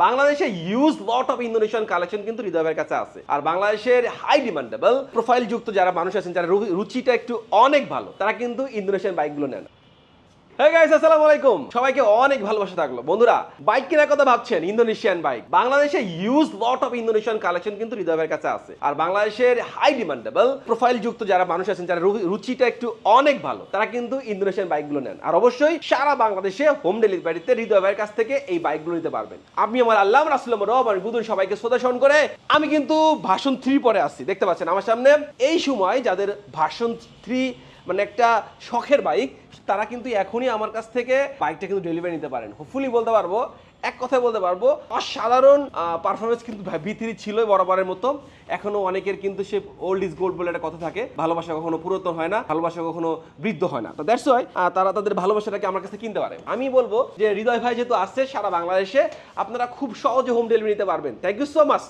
বাংলাদেশে use lot of Indonesian collection কিন্তু হৃদয়ের কাছে আছে। আর বাংলাদেশের হাই ডিমান্ডেবল প্রোফাইল যুক্ত যারা মানুষ আছেন, যারা রুচিটা একটু অনেক ভালো, তারা কিন্তু ইন্দোনেশিয়ান বাইকগুলো নেন। হ্যাঁ গাইস আসসালামু সবাইকে অনেক ভালোবাসা থাকল। বন্ধুরা, বাইক কেনার কথা ভাবছেন, ইন্দোনেশিয়ান বাইক। বাংলাদেশে use lot of Indonesian collection কিন্তু হৃদয়ের কাছে আছে। আর বাংলাদেশের হাই ডিমান্ডেবল প্রোফাইল যুক্ত যারা মানুষ আছেন, যারা রুচিটা একটু অনেক ভালো, তারা কিন্তু ইন্দোনেশিয়ান বাইকগুলো নেন। আর অবশ্যই সারা বাংলাদেশে হোম ডেলিভারিতে হৃদয় ভাইয়ের কাছ থেকে এই বাইকগুলো নিতে পারবেন। আমি আমার আল্লাহ রাসুল রব, আর গুদুন সবাইকে স্মরণ করে আমি কিন্তু ভাষণ থ্রি পরে আসছি দেখতে পাচ্ছেন আমার সামনে, এই সময় যাদের ভাষণ থ্রি মানে একটা শখের বাইক তারা কিন্তু এখনই আমার কাছ থেকে বাইকটা কিন্তু ডেলিভারি নিতে পারেন। হোপফুলি বলতে পারব, এক কথায় বলতে পারব, অসাধারণ পারফরমেন্স কিন্তু ভিতরি ছিল বরাবরের মতো। এখনও অনেকের কিন্তু সে ওল্ড ইজ গোল্ড বলে একটা কথা থাকে, ভালোবাসা কখনো পুরাতন হয় না, ভালোবাসা কখনো বৃদ্ধ হয় না। তো দ্যাটস ওয়াই তারা তাদের ভালোবাসাটাকে আমার কাছে কিনতে পারে। আমি বলব যে হৃদয় ভাই যেহেতু আসছে সারা বাংলাদেশে, আপনারা খুব সহজে হোম ডেলিভারি নিতে পারবেন। Thank you so much